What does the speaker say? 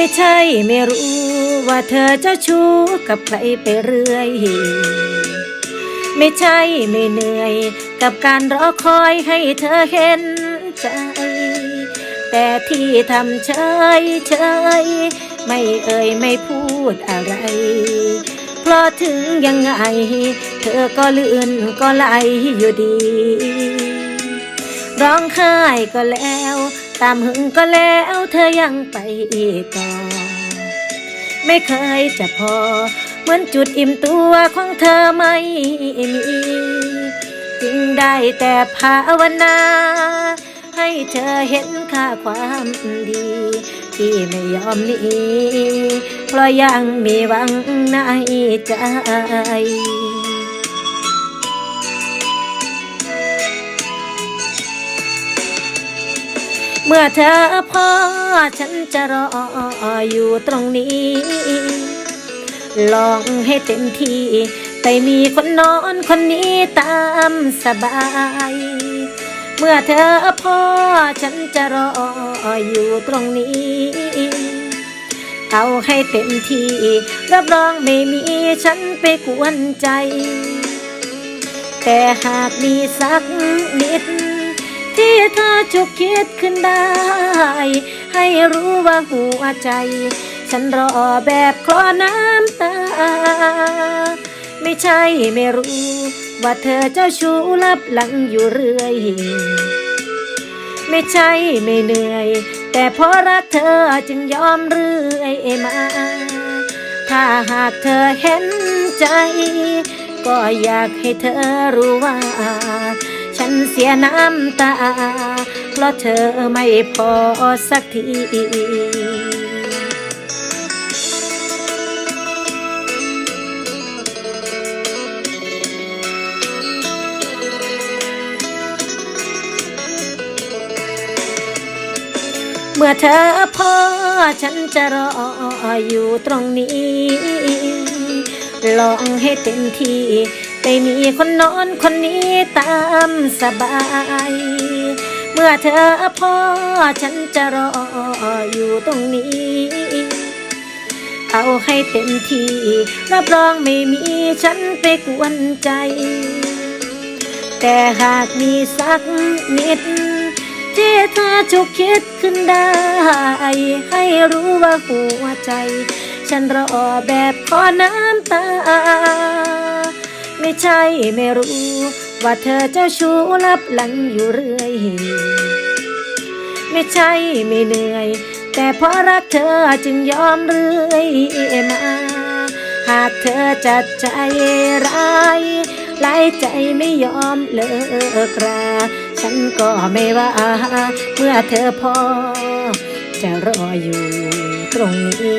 ไม่ใช่ไม่รู้ว่าเธอเจ้าชู้กับใครไปเรื่อย ไม่ใช่ไม่เหนื่อย กับการรอคอยให้เธอเห็นใจ แต่ที่ทำเฉยเฉยไม่เอ่ยไม่พูดอะไร เพราะถึงยังไง เธอก็เลื่อนก็ไหลอยู่ดี ร้องไห้ก็แล้ว ตามหึงก็แล้วเธอยังไปอีกต่อ ไม่เคยจะพอ เหมือนจุดอิ่มตัวของเธอไม่มีจึงได้แต่ภาวนา ให้เธอเห็นค่าความดี ที่ไม่ยอมหนีเพราะยังมีหวังในใจ เมื่อเธอพอฉันจะรออยู่ตรงนี้ ลองให้เต็มที่แต่มีคนนอนคนนี้ตามสบาย เมื่อเธอพอฉันจะรออยู่ตรงนี้ เอาให้เต็มที่ รับรองไม่มีฉันไปกวนใจ แต่หากมีสักนิด ที่เธอจุกคิดขึ้นได้ ให้รู้ว่าหัวใจ ฉันรอแบบคลอน้ำตา ไม่ใช่ไม่รู้ ว่าเธอเจ้าชู้ลับหลังอยู่เรื่อย ไม่ใช่ไม่เหนื่อย แต่เพราะรักเธอจึงยอมเรื่อยมา ถ้าหากเธอเห็นใจ ก็อยากให้เธอรู้ว่า นเสียน้ำตา เพราะเธอไม่พอสักทีเมื่อเธอพอฉันจะรออยู่ตรงนี้ ลองให้เต็มที่ ได้มีคนนอนคนนี้ตามสบาย เมื่อเธอพอฉันจะรออยู่ตรงนี้ เอาให้เต็มที่ รับรองไม่มีฉันไปกวนใจ แต่หากมีสักนิด ที่เธอจุกคิดขึ้นได้ ให้รู้ว่าหัวใจ ฉันรอแบบขอน้ำตา ไม่ใช่ไม่รู้ ว่าเธอเจ้าชู้ลับหลังอยู่เรื่อย ไม่ใช่ไม่เหนื่อย แต่เพราะรักเธอจึงยอมเรื่อยมา หากเธอจัดใจร้ายหลายใจไม่ยอมเลิกราฉันก็ไม่ว่าเมื่อเธอพอ จะรออยู่ตรงนี้